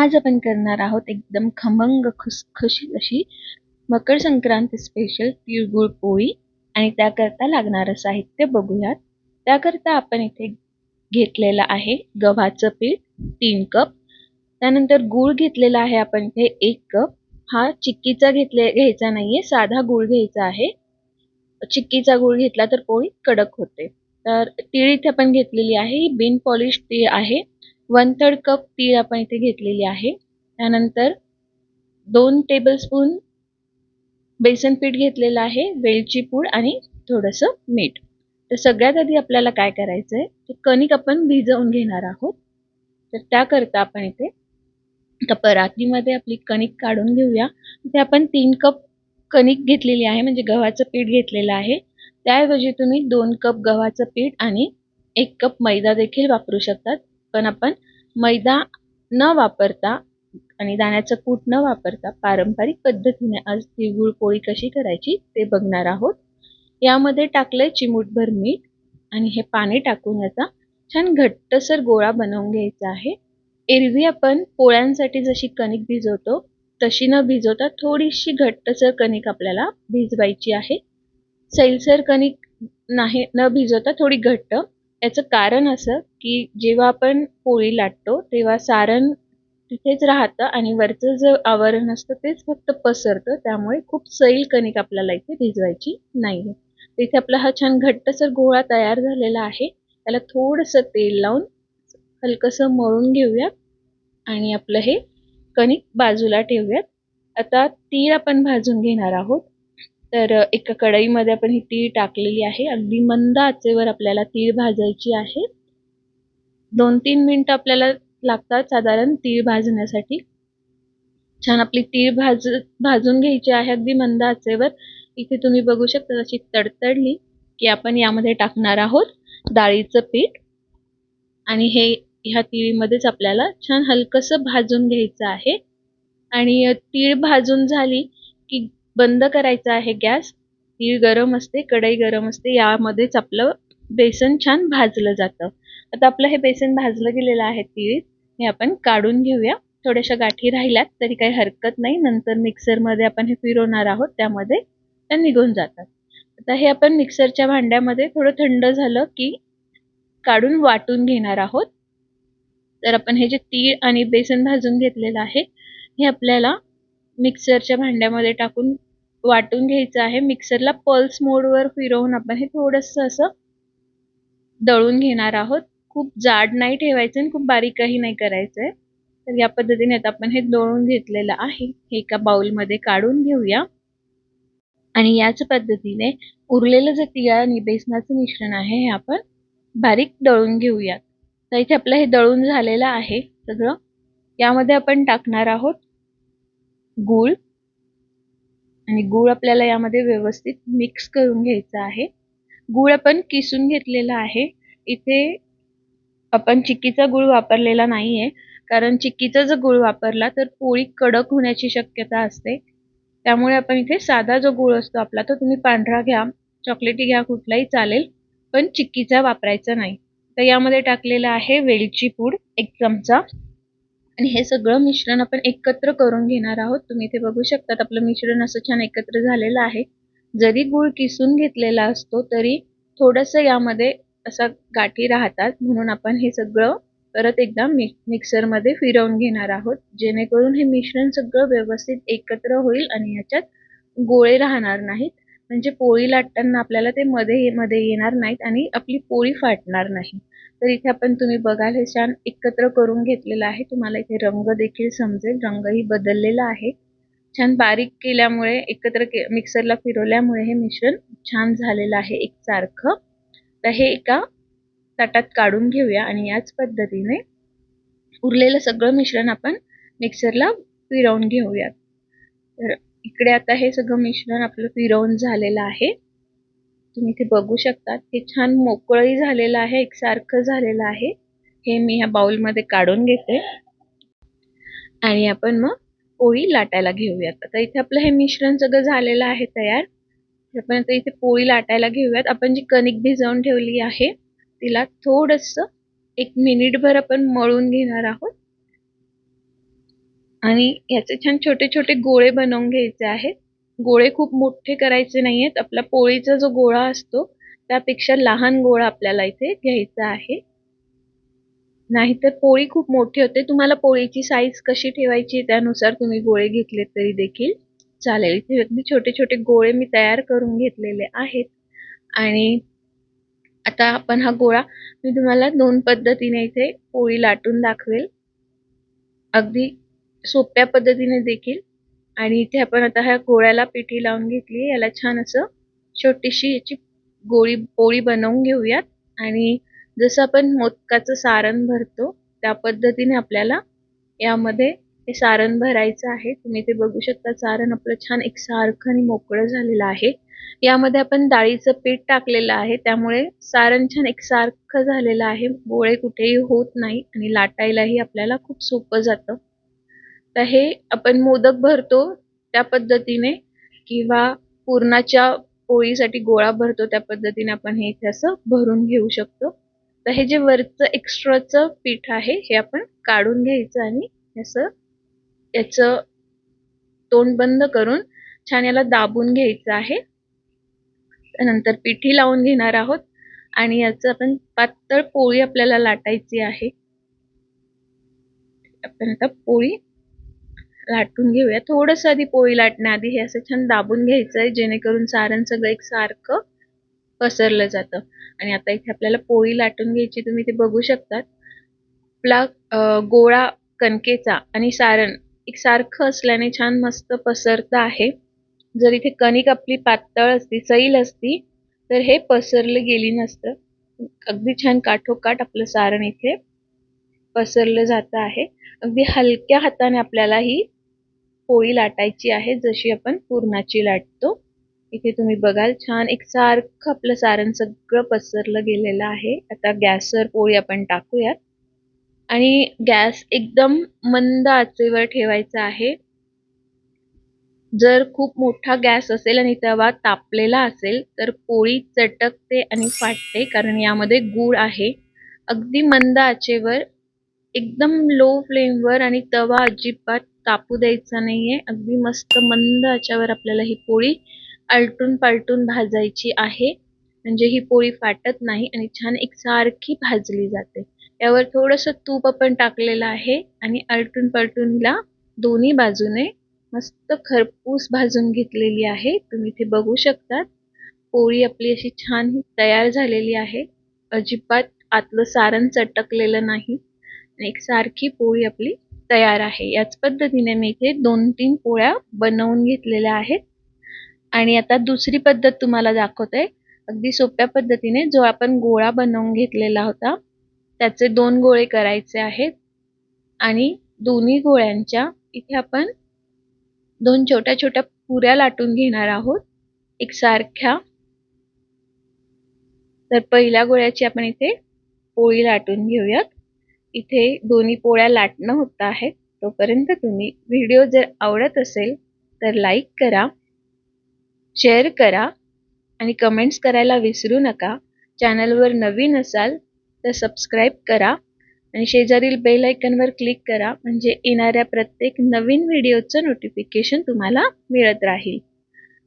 आज आपण करणार आहोत एकदम खमंग खुसखुशीत अशी मकर संक्रांती स्पेशल तिळगुळ पोळी आणि त्याकरता लागणारं साहित्य बघूयात. त्याकरता आपण इथे घेतलेलं आहे गव्हाचं पीठ तीन कप. त्यानंतर गूळ घेतलेला आहे आपण इथे एक कप. हा चिक्कीचा घेतले घ्यायचा नाहीये साधा गूळ घ्यायचा आहे. चिक्कीचा गूळ घेतला तर पोळी कडक होते. तर तीळ इथे आपण घेतलेली आहे ही बिन पॉलिश तीळ आहे. वन थर्ड कप तीळ आपण इथे घेतलेली आहे. त्यानंतर दोन टेबलस्पून बेसन पीठ घेतलेलं आहे वेलची पूड आणि थोडंसं मीठ. तर सगळ्यात आधी आपल्याला काय करायचं आहे ते कणिक आपण भिजवून घेणार आहोत. तर त्याकरता आपण इथे एका परातीमध्ये आपली कणिक काढून घेऊया. इथे आपण तीन कप कणिक घेतलेली आहे म्हणजे गव्हाचं पीठ घेतलेलं आहे. त्याऐवजी तुम्ही दोन कप गव्हाचं पीठ आणि एक कप मैदा देखील वापरू शकतात. पण आपण मैदा न वापरता आणि दाण्याचं कूट न वापरता पारंपरिक पद्धतीने आज तिळगुळ पोळी कशी करायची ते बघणार आहोत. यामध्ये टाकलंय चिमूटभर मीठ आणि हे पाणी टाकून याचा छान घट्टसर गोळा बनवून घ्यायचा आहे. एरवी आपण पोळ्यांसाठी जशी कणिक भिजवतो तशी न भिजवता थोडीशी घट्टसर कणिक आपल्याला भिजवायची आहे. सैलसर कणिक नाही न भिजवता थोडी घट्ट याचं कारण असं की जेव्हा आपण पोळी लाटतो तेव्हा सारण तिथेच राहतं आणि वरचं जे आवरण असतं तेच फक्त पसरतं. त्यामुळे खूप सैल कणिक आपल्याला इथे भिजवायची नाही आहे तिथे आपला हा छान घट्टसर गोळा तयार झालेला आहे. त्याला थोडंसं तेल लावून हलकंसं मळून घेऊयात आणि आपलं हे कणिक बाजूला ठेवूयात. आता तीळ आपण भाजून घेणार आहोत. तर एका कढईमध्ये आपण ही तीळ टाकलेली आहे. अगदी मंद आचेवर आपल्याला तीळ भाजायची आहे. दोन तीन मिनटं आपल्याला लागतात साधारण तीळ भाजण्यासाठी. छान आपली तीळ भाज भाजून घ्यायची आहे अगदी मंद आचेवर. इथे तुम्ही बघू शकता अशी तडतडली की आपण यामध्ये टाकणार आहोत डाळीचं पीठ. आणि हे ह्या तिळीमध्येच आपल्याला छान हलकंसं भाजून घ्यायचं आहे. आणि तीळ भाजून झाली की बंद करायचा आहे गॅस. तीळ गरम असते कढई गरम असते यामध्येच आपलं बेसन छान भाजलं जातं. आता आपलं हे बेसन भाजलं गेलेलं आहे तीळ हे आपण काढून घेऊया. थोड्याशा गाठी राहिल्यात तरी काही हरकत नाही. नंतर मिक्सरमध्ये आपण हे फिरवणार आहोत त्यामध्ये त्या निघून जातात. आता हे आपण मिक्सरच्या भांड्यामध्ये थोडं थंड झालं की काढून वाटून घेणार आहोत. तर आपण हे जे तीळ आणि बेसन भाजून घेतलेलं आहे हे आपल्याला मिक्सरच्या भांड्यामध्ये टाकून वाटून घ्यायचं आहे. मिक्सरला पल्स मोडवर फिरवून आपण हे थोडंसं असं दळून घेणार आहोत. खूप जाड नाही ठेवायचं आणि खूप बारीकही नाही करायचं आहे. तर या पद्धतीने आता आपण हे दळून घेतलेलं आहे. हे एका बाउलमध्ये काढून घेऊया. आणि याच पद्धतीने उरलेलं जे तिळा आणि बेसनाचं मिश्रण आहे हे आपण बारीक दळून घेऊयात. तर इथे आपलं हे दळून झालेलं आहे सगळं. यामध्ये आपण टाकणार आहोत गूळ. आणि गूळ आपल्याला यामध्ये व्यवस्थित मिक्स करून घ्यायचा आहे. गूळ आपण किसून घेतलेला आहे. इथे आपण चिक्कीचा गूळ वापरलेला नाहीये. कारण चिक्कीचा जर गूळ वापरला तर पोळी कडक होण्याची शक्यता असते. त्यामुळे आपण इथे साधा जो गूळ असतो आपला तो तुम्ही पांढरा घ्या चॉकलेटी घ्या कुठलाही चालेल पण चिक्कीचा वापरायचा नाही. तर यामध्ये टाकलेलं आहे वेलची पूड एक चमचा. आणि हे सगळं मिश्रण आपण एकत्र करून घेणार आहोत. तुम्ही इथे बघू शकतात आपलं मिश्रण असं छान एकत्र झालेलं आहे. जरी गूळ किसून घेतलेला असतो तरी थोडंसं यामध्ये असा गाठी राहतात. म्हणून आपण हे सगळं परत एकदा मि मिक्सरमध्ये फिरवून घेणार आहोत. जेणेकरून हे मिश्रण सगळं व्यवस्थित एकत्र होईल आणि याच्यात गोळे राहणार नाहीत. म्हणजे पोळी लाटताना आपल्याला ते मध्ये मध्ये येणार नाहीत आणि आपली पोळी फाटणार नाही. तर इथे आपण तुम्ही बघाल हे छान एकत्र करून घेतलेलं आहे. तुम्हाला इथे रंग देखील समजेल. रंगही बदललेला आहे. छान बारीक केल्यामुळे एकत्र के मिक्सरला फिरवल्यामुळे हे मिश्रण छान झालेलं आहे एकसारखं तर हे एका ताटात काढून घेऊया आणि याच पद्धतीने उरलेलं सगळं मिश्रण आपण मिक्सरला फिरवून घेऊयात. तर इकडे आता हे सगळं मिश्रण आपलं फिरवून झालेलं आहे. तुम्ही इथे बघू शकतात हे छान मोकळही झालेलं आहे एकसारखं झालेलं आहे. हे मी ह्या बाउलमध्ये काढून घेते. आणि आपण मग पोळी लाटायला घेऊयात. आता इथे आपलं हे मिश्रण सगळं झालेलं आहे तयार. आपण आता इथे पोळी लाटायला घेऊयात. आपण जी कणिक भिजवून ठेवली आहे तिला थोडस एक मिनिटभर आपण मळून घेणार आहोत. आणि याचे छान छोटे छोटे गोळे बनवून घ्यायचे आहेत. गोळे खूप मोठे करायचे नाहीयेत. आपला पोळीचा जो गोळा असतो त्यापेक्षा लहान गोळा आपल्याला इथे घ्यायचा आहे. नाहीतर पोळी खूप मोठी होते. तुम्हाला पोळीची साईज कशी ठेवायची त्यानुसार तुम्ही गोळे घेतले तरी देखील चालेल. इथे अगदी छोटे छोटे गोळे मी तयार करून घेतलेले आहेत. आणि आता आपण हा गोळा मी तुम्हाला दोन पद्धतीने इथे पोळी लाटून दाखवेल. अगदी सोप्या पद्धतीने देखील. आणि इथे आपण आता ह्या गोळ्याला पिठी लावून घेतली. याला छान असं छोटीशी याची गोळी पोळी बनवून घेऊयात. आणि जसं आपण मोदकाचं सारण भरतो त्या पद्धतीने आपल्याला यामध्ये हे सारण भरायचं आहे. तुम्ही ते बघू शकता सारण आपलं छान एकसारखं आणि मोकळं झालेलं आहे. यामध्ये आपण डाळीचं पीठ टाकलेलं आहे. त्यामुळे सारण छान एकसारखं झालेलं आहे. गोळे कुठेही होत नाही आणि लाटायलाही आपल्याला खूप सोपं जातं. तर हे आपण मोदक भरतो त्या पद्धतीने किंवा पूर्णाच्या पोळीसाठी गोळा भरतो त्या पद्धतीने आपण हे इथे असं भरून घेऊ शकतो. तर हे जे वरचं एक्स्ट्राचं पीठ आहे हे आपण काढून घ्यायचं आणि असं याचं तोंड बंद करून छान याला दाबून घ्यायचं आहे. नंतर पिठी लावून घेणार आहोत आणि याचं आपण पातळ पोळी आपल्याला लाटायची आहे. आपण आता पोळी लाटून घेऊया. थोडस आधी पोळी लाटण्याआधी हे असं छान दाबून घ्यायचं आहे जेणेकरून सारण सगळं एक सारखं पसरलं जातं. आणि आता इथे आपल्याला पोळी लाटून घ्यायची तुम्ही ते बघू शकतात. आपला गोळा कणकेचा आणि सारण एक सारखं असल्याने छान मस्त पसरत आहे. जर इथे कणिक आपली पातळ असती सैल असती तर हे पसरलं गेली नसतं. अगदी छान काठोकाठ आपलं सारण इथे पसरलं जात आहे. अगदी हलक्या हाताने आपल्याला ही पोळी लाटायची आहे जशी आपण पुरणाची लाटतो. इथे तुम्ही बघाल छान एक सारखं आपलं सारण सगळं पसरलं गेलेलं आहे. आता गॅसवर पोळी आपण टाकूयात. आणि गॅस एकदम मंद आचेवर ठेवायचा आहे. जर खूप मोठा गॅस असेल आणि तवा तापलेला असेल तर पोळी चटकते आणि फाटते कारण यामध्ये गूळ आहे. अगदी मंद आचेवर एकदम लो फ्लेमवर आणि तवा अजिबात तापू द्यायचा नाहीये. अगदी मस्त मंद आचेवर आपल्याला ही पोळी आलटून पालटून भाजायची आहे. म्हणजे ही पोळी फाटत नाही आणि छान एकसारखी भाजली जाते. यावर थोडस तूप आपण टाकलेलं आहे आणि आलटून पलटूनला हिला दोन्ही बाजूने मस्त खरपूस भाजून घेतलेली आहे. तुम्ही इथे बघू शकतात. पोळी आपली अशी छान तयार झालेली आहे. अजिबात आतलं सारण चटकलेलं नाही. एक सारखी पोळी आपली तयार आहे. याच पद्धतीने मी इथे दोन तीन पोळ्या बनवून घेतलेल्या आहेत. आणि आता दुसरी पद्धत तुम्हाला दाखवते. अगदी सोप्या पद्धतीने जो आपण गोळा बनवून घेतलेला होता त्याचे दोन गोळे करायचे आहेत. आणि दोन्ही गोळ्यांच्या इथे आपण दोन छोट्या छोट्या पुऱ्या लाटून घेणार आहोत. एकसारख्या तर पहिल्या गोळ्याची आपण इथे पोळी लाटून घेऊयात. इथे दोन्ही पोळ्या लाटणं होत आहे तोपर्यंत तुम्ही व्हिडिओ जर आवडत असेल तर लाईक करा शेअर करा आणि कमेंट्स करायला विसरू नका. चॅनलवर नवीन असाल तर सबस्क्राईब करा आणि शेजारील बेल आयकनवर क्लिक करा म्हणजे येणाऱ्या प्रत्येक नवीन व्हिडिओचं नोटिफिकेशन तुम्हाला मिळत राहील.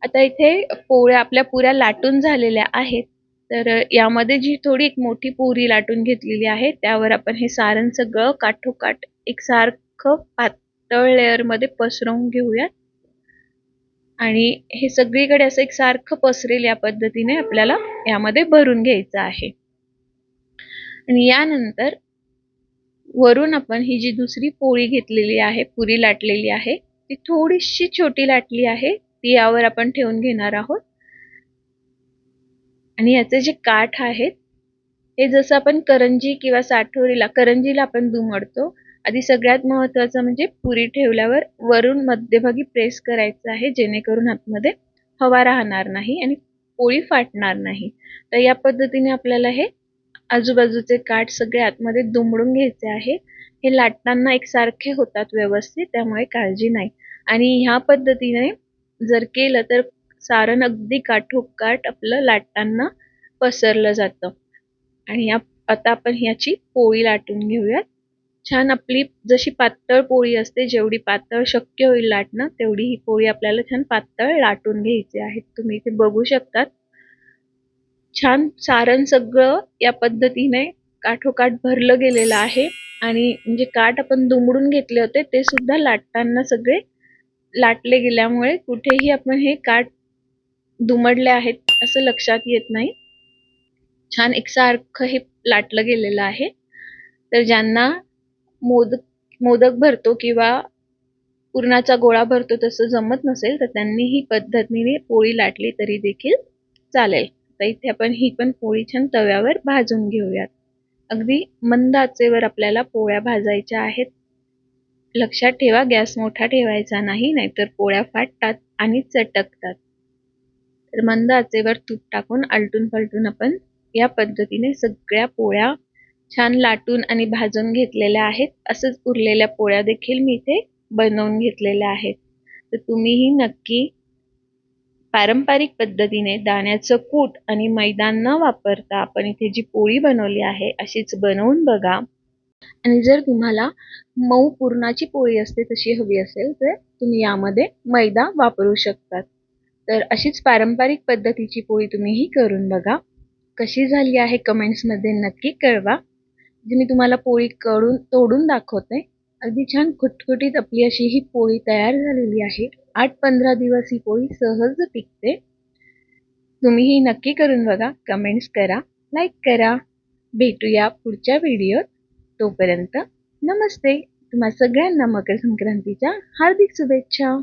आता इथे पोळ्या आपल्या पुऱ्या लाटून झालेल्या आहेत. तर यामध्ये जी थोडी एक मोठी पुरी लाटून घेतलेली आहे त्यावर आपण हे सारण सगळं काठोकाठ एक सारखं पातळ लेअरमध्ये पसरवून घेऊयात. आणि हे सगळीकडे असं एक सारखं पसरेल या पद्धतीने आपल्याला यामध्ये भरून घ्यायचं आहे. आणि यानंतर वरून आपण ही जी दुसरी पोळी घेतलेली आहे पुरी लाटलेली आहे ती थोडीशी छोटी लाटली आहे ती यावर आपण ठेवून घेणार आहोत. आणि याचे जे काठ आहेत हे जसं आपण करंजी किंवा साठोरीला करंजीला आपण दुमडतो आधी सगळ्यात महत्वाचं म्हणजे पुरी ठेवल्यावर वरून मध्यभागी प्रेस करायचं आहे जेणेकरून आतमध्ये हवा राहणार नाही आणि पोळी फाटणार नाही. तर या पद्धतीने आपल्याला हे आजूबाजूचे काठ सगळे आतमध्ये दुमडून घ्यायचे आहे. हे लाटताना एकसारखे होतात व्यवस्थित त्यामुळे काळजी नाही. आणि ह्या पद्धतीने जर केलं तर सारण अगदी काठोकाठ आपलं लाटताना पसरलं जातं. आणि या आता आपण ह्याची पोळी लाटून घेऊयात. छान आपली जशी पातळ पोळी असते जेवढी पातळ शक्य होईल लाटणं तेवढी ही पोळी आपल्याला छान पातळ लाटून घ्यायची आहे. तुम्ही इथे बघू शकतात. छान सारण सगळं या पद्धतीने काठोकाठ भरलं गेलेलं आहे. आणि म्हणजे काठ आपण दुमडून घेतले होते ते सुद्धा लाटताना सगळे लाटले गेल्यामुळे कुठेही आपण हे काठ दुमडले आहेत असं लक्षात येत नाही. छान एकसारखं हे लाटलं गेलेलं आहे. तर ज्यांना मोदक मोदक भरतो किंवा पुरणाचा गोळा भरतो तसं जमत नसेल तर त्यांनी ही पद्धतीने पोळी लाटली तरी देखील चालेल. तर इथे आपण ही पण पोळी छान तव्यावर भाजून घेऊयात. अगदी मंद आचेवर आपल्याला पोळ्या भाजायच्या आहेत. लक्षात ठेवा गॅस मोठा ठेवायचा नाही नाहीतर पोळ्या फाटतात आणि चटकतात. तर मंद आचेवर तूप टाकून आलटून पलटून आपण या पद्धतीने सगळ्या पोळ्या छान लाटून आणि भाजून घेतलेल्या आहेत. असंच उरलेल्या पोळ्या देखील मी इथे बनवून घेतलेल्या आहेत. तर तुम्हीही नक्की पारंपरिक पद्धतीने दाण्याचं कूट आणि मैदान न वापरता आपण इथे जी पोळी बनवली आहे अशीच बनवून बघा. आणि जर तुम्हाला मऊ पुरणाची पोळी असते तशी हवी असेल तर तुम्ही यामध्ये मैदा वापरू शकतात. तर अशीच पारंपरिक पद्धतीची पोळी तुम्हीही करून बघा. कशी झाली आहे कमेंट्समध्ये नक्की कळवा. जी मी तुम्हाला पोळी कडून तोडून दाखवते अगदी छान खुटखुटीत आपली अशी ही पोळी तयार झालेली आहे. आठ पंधरा दिवस ही पोळी सहज टिकते. तुम्हीही नक्की करून बघा कमेंट्स करा लाईक करा. भेटूया पुढच्या व्हिडिओत तोपर्यंत नमस्ते. तुम्हा सगळ्यांना मकर संक्रांतीच्या हार्दिक शुभेच्छा.